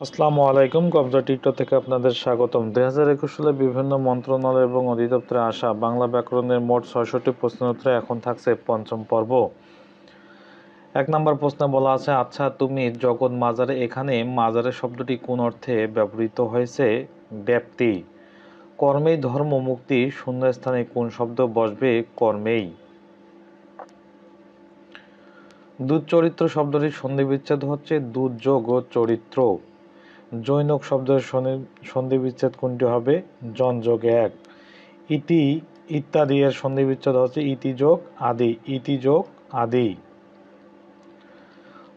আসসালামু আলাইকুম, কবজা টিকটক থেকে আপনাদের স্বাগতম। দুই হাজার একুশ সালে বিভিন্ন মন্ত্রণালয় এবং অধিদপ্তরে আসা বাংলা ব্যাকরণের মোট ছয়ষট্টি প্রশ্নের উত্তরে এখন থাকছে পঞ্চম পর্ব। এক নম্বর প্রশ্নে বলা আছে আচ্ছা তুমি জগৎ মাজারে এখানে মাজারে শব্দটি কোন অর্থে ব্যবহৃত হয়েছে? ব্যাপ্তি। কর্মেই ধর্ম, মুক্তি শূন্য স্থানে কোন শব্দ বসবে? কর্মেই। দুধ চরিত্র শব্দটির সন্ধিবিচ্ছেদ হচ্ছে দুধ, যোগ চরিত্র। জৈনক শব্দের সন্ধি- বিচ্ছেদ কোনটি হবে? জন যোগ এক। ইতি, ইত্যাদি এর সন্ধি বিচ্ছেদ হচ্ছে ইতি যোগ আদি, ইতি যোগ আদি।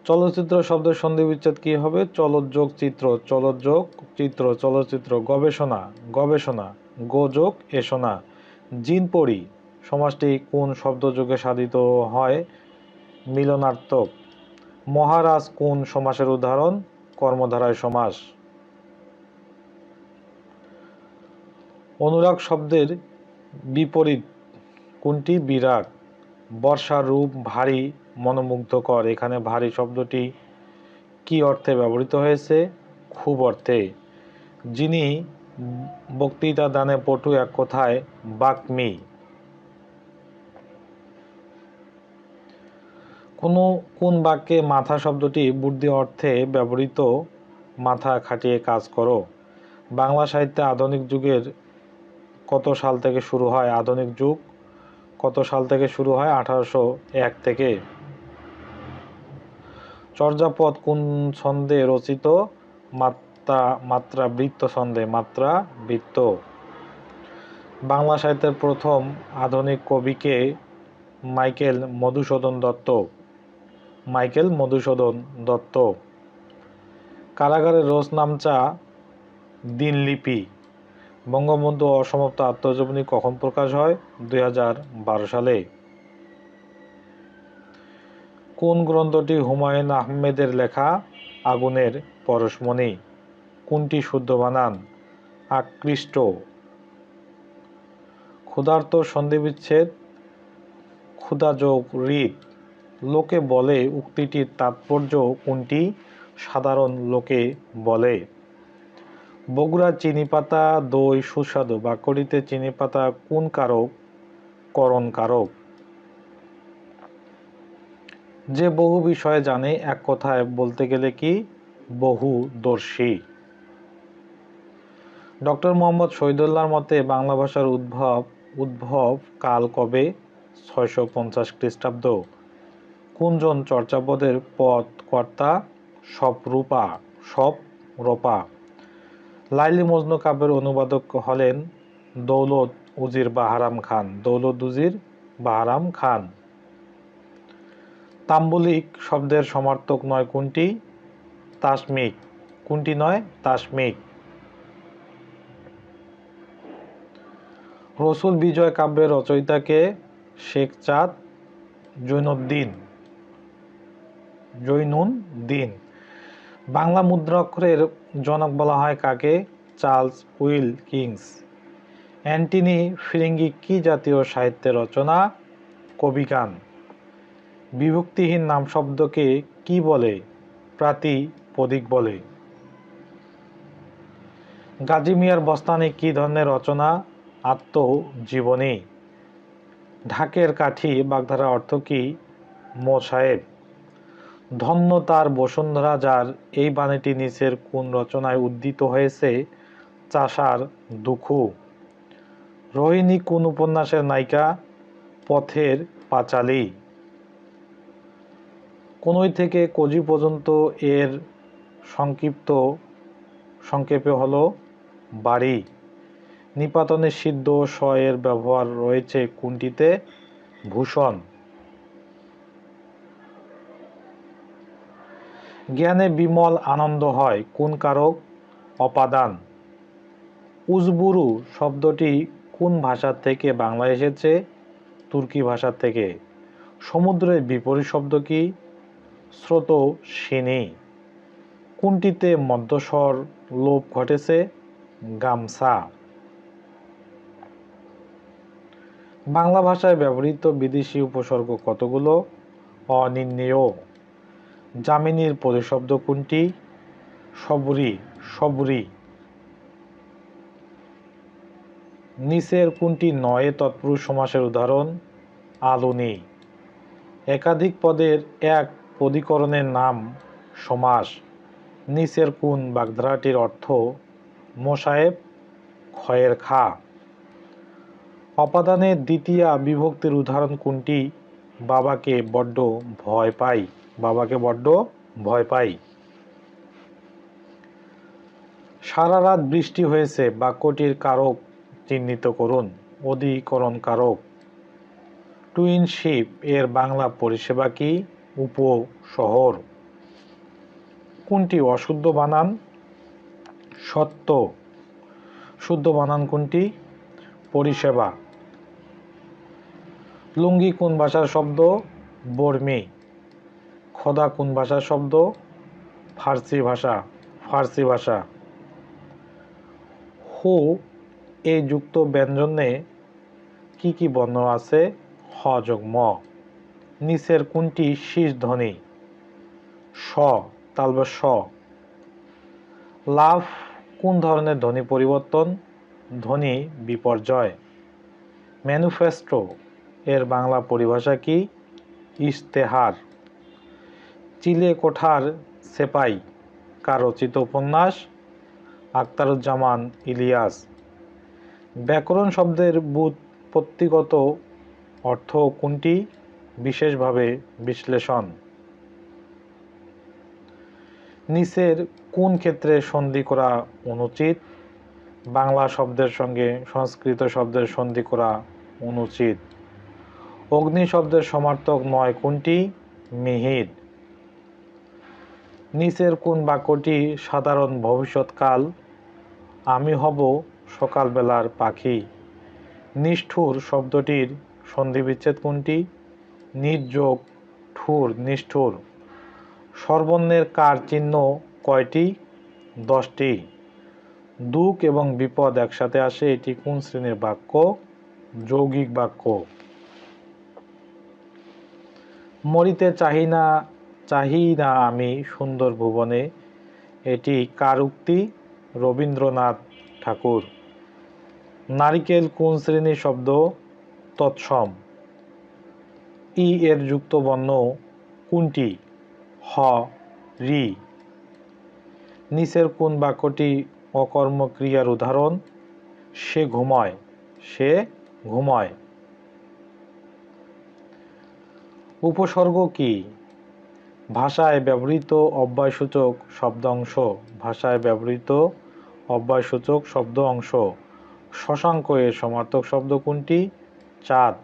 চলচ্চিত্র শব্দের সন্ধি বিচ্ছেদ কি হবে? চলৎ যোগ চিত্র, চলৎ যোগ চিত্র, চলচ্চিত্র গবেষণা গবেষণা গোযোগ এসনা। জিন পড়ি, সমাজটি কোন শব্দ যোগে সাধিত হয়? মিলনার্থক। মহারাজ কোন সমাসের উদাহরণ? কর্মধারায় সমাস। অনুরাগ শব্দের বিপরীত কোনটি? বিরাগ। বর্ষার রূপ ভারী মনোমুগ্ধকর। এখানে ভারী শব্দটি কি অর্থে ব্যবহৃত হয়েছে? খুব অর্থে। যিনি বক্তৃতা দানে পটু এক কথায় বাকমি। কোনো কোন বাক্যে মাথা শব্দটি বুদ্ধি অর্থে ব্যবহৃত মাথা খাটিয়ে কাজ করো? বাংলা সাহিত্যে আধুনিক যুগের কত সাল থেকে শুরু হয় আধুনিক যুগ? কত সাল থেকে শুরু হয় আঠারোশো এক থেকে? চর্যাপদ কোন ছন্দে রচিত? মাত্রা মাত্রা বৃত্ত ছন্দে মাত্রা বৃত্ত বাংলা সাহিত্যের প্রথম আধুনিক কবিকে মাইকেল মধুসূদন দত্ত মাইকেল মধুসূদন দত্ত। কারাগারে রোজ নামচা দিনলিপি। বঙ্গবন্ধু অসমাপ্ত আত্মজীবনী কখন প্রকাশ হয়? দুই হাজার বারো সালে। কোন গ্রন্থটি হুমায়ুন আহমেদের লেখা? আগুনের পরশমণি। কোনটি শুদ্ধ বানান? আকৃষ্ট। ক্ষুধার্ত সন্ধিবিচ্ছেদ। ক্ষুধাযোগ হৃদ লোকে বলে, উক্তিটির তাৎপর্য কোনটি? সাধারণ লোকে বলে, বগুড়া চিনি পাতা দই সুস্বাদু। বাক্যটিতে চিনি পাতা কোন কারক? করণ কারক। যে বহু বিষয়ে জানে, এক কথায় বলতে গেলে কি? বহুদর্শী। ডক্টর মোহাম্মদ শহীদুল্লাহর মতে, বাংলা ভাষার উদ্ভব উদ্ভব কাল কবে? ছয়শো পঞ্চাশ খ্রিস্টাব্দ। কুঞ্জন চর্যাপদের পদ কর্তা সপরূপা সপ রূপা। লাইলি মজনু কাব্যের অনুবাদক হলেন দৌলত উজির বাহারাম খান, দৌলত উজির বাহারাম খান। তাম্বুলিক শব্দের সমার্থক নয় কোনটি? তাসমিক। কোনটি নয়? তাসমিক। রসুল বিজয় কাব্যের রচয়িতাকে শেখ চাঁদ জৈনুদ্দিন জৈনুন দিন। বাংলা মুদ্রাক্ষরের জনক বলা হয় কাকে? Charles Wilkins. অ্যান্টিনি ফিরিঙ্গি কি জাতীয় সাহিত্যের রচনা? কবিগান বিভক্তিহীন নাম শব্দকে কি বলে? প্রাতিপদিক বলে। গাজী মিয়ার বস্তানে কি ধরনের রচনা? আত্মজীবনী। ঢাকের কাঠি বাগধারা অর্থ কি? মো সাহেব ধন্য তার বসুন্ধরা যার এই বাণীটি নিচের কোন রচনায় উদ্ধৃত হয়েছে চাষার দুখু। রোহিণী কোন উপন্যাসের নায়িকা, পথের পাঁচালী। কোনই থেকে কজি পর্যন্ত এর সংক্ষিপ্ত সংক্ষেপে হলো বাড়ি। নিপাতনে সিদ্ধ এর ব্যবহার রয়েছে কোনটিতে? ভূষণ। জ্ঞানে বিমল আনন্দ হয়, কোন কারক? অপাদান। উজবুরু শব্দটি কোন ভাষার থেকে বাংলা এসেছে? তুর্কি ভাষার থেকে। সমুদ্রের বিপরীত শব্দ কি? স্রোত সিনি। কোনটিতে মধ্যস্বর লোপ ঘটেছে? গামছা। বাংলা ভাষায় ব্যবহৃত বিদেশি উপসর্গ কতগুলো? অনির্ণেয়। যামিনীর প্রতিশব্দ কোনটি? সবরি সবরি। নিচের কোনটি নয়, তৎপুরুষ সমাসের উদাহরণ, আলুনি। একাধিক পদের এক পদীকরণের নাম সমাস। নিচের কোন বাগধারাটির অর্থ মোসায়েব ক্ষয়ের খা। অপাদানের দ্বিতীয়া বিভক্তির উদাহরণ কোনটি? বাবাকে বড্ড ভয় পাই বাবাকে বড্ড ভয় পাই। সারা রাত বৃষ্টি হয়েছে, বাক্যটির কারক চিহ্নিত করুন, অধিকরণ কারক। টুইনশিপ এর বাংলা পরিষেবা কি? উপশহর। কোনটি অশুদ্ধ বানান? সত্য। শুদ্ধ বানান কোনটি? পরিষেবা। লুঙ্গি কোন ভাষার শব্দ? বর্মি। খোদা কোন ভাষার শব্দ? ফার্সি ভাষা ফার্সি ভাষা। হু এই যুক্ত ব্যঞ্জনে কি কি বর্ণ আছে? হ যোগ ম। নিচের কোনটি শীষ ধ্বনি? স তালবে স লাভ কোন ধরনের ধ্বনি পরিবর্তন? ধ্বনি বিপর্যয়। ম্যানুফেস্টো, এর বাংলা পরিভাষা কি? ইশতেহার। চিলে কোঠার সেপাই, কার রচিত উপন্যাস? আখতারুজ্জামান ইলিয়াস। ব্যাকরণ শব্দের ব্যুৎপত্তিগত অর্থ কোনটি? বিশেষভাবে বিশ্লেষণ। নিচের কোন ক্ষেত্রে সন্ধি করা অনুচিত? বাংলা শব্দের সঙ্গে সংস্কৃত শব্দের সন্ধি করা অনুচিত। অগ্নি শব্দের সমার্থক নয় কোনটি? মিহির। নিচের কোন বাক্যটি সাধারণ ভবিষ্যৎকাল? আমি হব সকালবেলার পাখি। নিষ্ঠুর শব্দটির সন্ধিবিচ্ছেদ কোনটি? নির্যোগ, ঠুর, নিষ্ঠুর। সর্বর্ণের কার চিহ্ন কয়টি? দশটি। দুঃখ এবং বিপদ একসাথে আসে, এটি কোন শ্রেণির বাক্য? যৌগিক বাক্য। মরিতে চাহি না চাহি না আমি সুন্দর ভুবনে। এটি কার উক্তি রবীন্দ্রনাথ ঠাকুর। নারিকেল কোন শ্রেণির শব্দ? তৎসম। ই এর যুক্ত বর্ণ কোনটি? হ, রি। নিচের কোন বাক্যটি অকর্মক্রিয়ার উদাহরণ? সে ঘুমায় সে ঘুমায়। উপসর্গ কি? ভাষায় ব্যবহৃত অব্যয়সূচক শব্দ অংশ। ভাষায় ব্যবহৃত অব্যয়সূচক শব্দ অংশ। শশাঙ্ক এর সমার্থক শব্দ কোনটি? চাঁদ।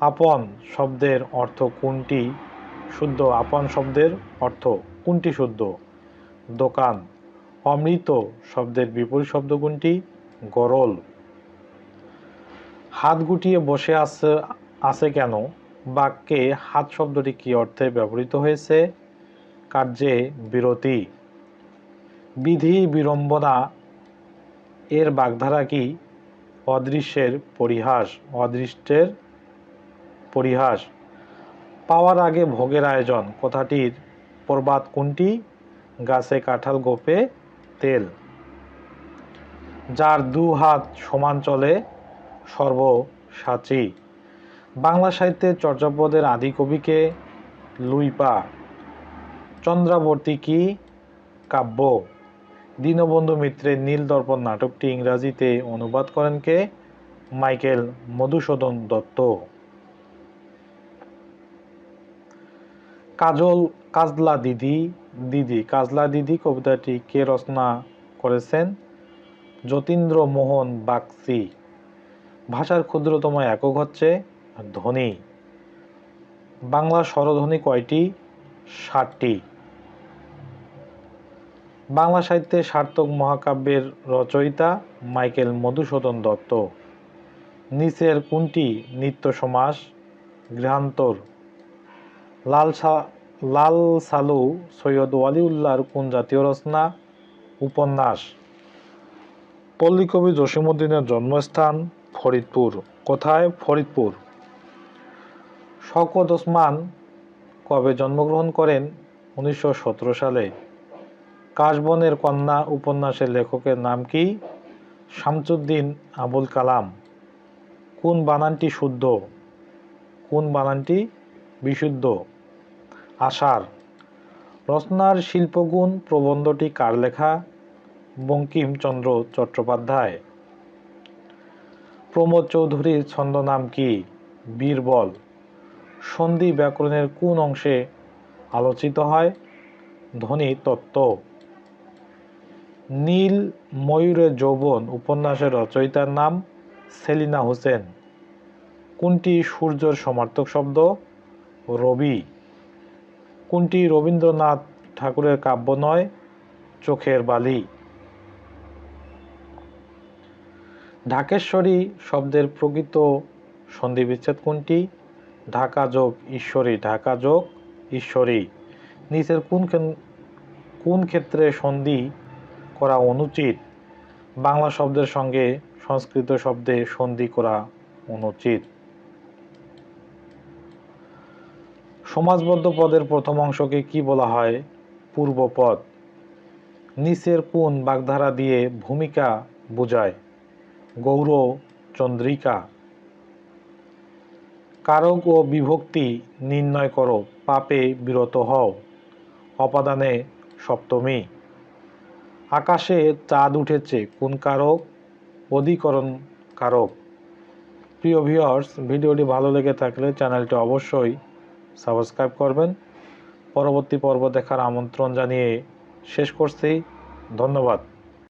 আপন শব্দের অর্থ কোনটি? শুদ্ধ আপন শব্দের অর্থ কোনটি শুদ্ধ? দোকান। অমৃত শব্দের বিপরীত শব্দ কোনটি? গরল। হাত গুটিয়ে বসে আছে আছে কেন? বাক্যে হাত শব্দটি কি অর্থে ব্যবহৃত হয়েছে? কার্যে বিরতি। বিধি বিড়ম্বনা এর বাগধারা কি? অদৃশ্যের পরিহাস, অদৃষ্টের পরিহাস। পাওয়ার আগে ভোগের আয়োজন, কথাটির প্রবাদ কোনটি? গাছে কাঁঠাল গোপে তেল। যার দু হাত সমান চলে সর্বসাচী। বাংলা সাহিত্যের চর্যাপদের আদি কবিকে লুইপা, চন্দ্রাবর্তী কি কাব্য, দীনবন্ধু মিত্রের নীল দর্পণ নাটকটি ইংরাজিতে অনুবাদ করেন কে? মাইকেল মধুসূদন দত্ত। কাজল কাজলা দিদি দিদি, কাজলা দিদি কবিতাটি কে রচনা করেছেন? যতীন্দ্র মোহন বাগচি। ভাষার ক্ষুদ্রতম একক হচ্ছে ধ্বনি। বাংলা স্বরধ্বনি কয়টি? ষাটটি। বাংলা সাহিত্যে সার্থক মহাকাব্যের রচয়িতা মাইকেল মধুসূদন দত্ত। নিচের কোনটি? নিত্য সমাস, গৃহান্তর। লাল লাল সালু সৈয়দ ওয়ালিউল্লাহর কোন জাতীয় রচনা? উপন্যাস। পল্লীকবি জসীমউদ্দিনের জন্মস্থান ফরিদপুর। কোথায়? ফরিদপুর। শওকত ওসমান কবে জন্মগ্রহণ করেন? উনিশশো সতেরো সালে। কাশবনের কন্যা উপন্যাসের লেখকের নাম কি? শামসুদ্দিন আবুল কালাম। কোন বানানটি শুদ্ধ? কোন বানানটি বিশুদ্ধ? আষাঢ়। রচনার শিল্পগুণ প্রবন্ধটি কার লেখা? বঙ্কিমচন্দ্র চট্টোপাধ্যায়। প্রমোদ চৌধুরীর ছন্দ নাম কি? বীরবল। সন্ধি ব্যাকরণের কোন অংশে আলোচিত হয়? ধ্বনি তত্ত্ব। নীল ময়ূরের যৌবন উপন্যাসের রচয়িতার নাম সেলিনা হোসেন। কোনটি সূর্যর সমার্থক শব্দ? রবি। কোনটি রবীন্দ্রনাথ ঠাকুরের কাব্য নয়? চোখের বালি। ঢাকেশ্বরী শব্দের প্রকৃত সন্ধিবিচ্ছেদ কোনটি? ঢাকা যোগ ঈশ্বরী, ঢাকা যোগ ঈশ্বরী। নিচের কোন কোন ক্ষেত্রে সন্ধি করা অনুচিত? বাংলা শব্দের সঙ্গে সংস্কৃত শব্দে সন্ধি করা অনুচিত। সমাজবদ্ধ পদের প্রথম অংশকে কি বলা হয়? পূর্বপদ নিচের কোন বাগধারা দিয়ে ভূমিকা বোঝায়? গৌর চন্দ্রিকা। কারক ও বিভক্তি নির্ণয় করো, পাপে বিরত হও। অপাদানে সপ্তমী। আকাশে চাঁদ উঠেছে, কোন কারক? অধিকরণ কারক। প্রিয় ভিউয়ার্স ভিডিওটি ভালো লেগে থাকলে চ্যানেলটি অবশ্যই সাবস্ক্রাইব করবেন। পরবর্তী পর্ব দেখার আমন্ত্রণ জানিয়ে শেষ করছি। ধন্যবাদ।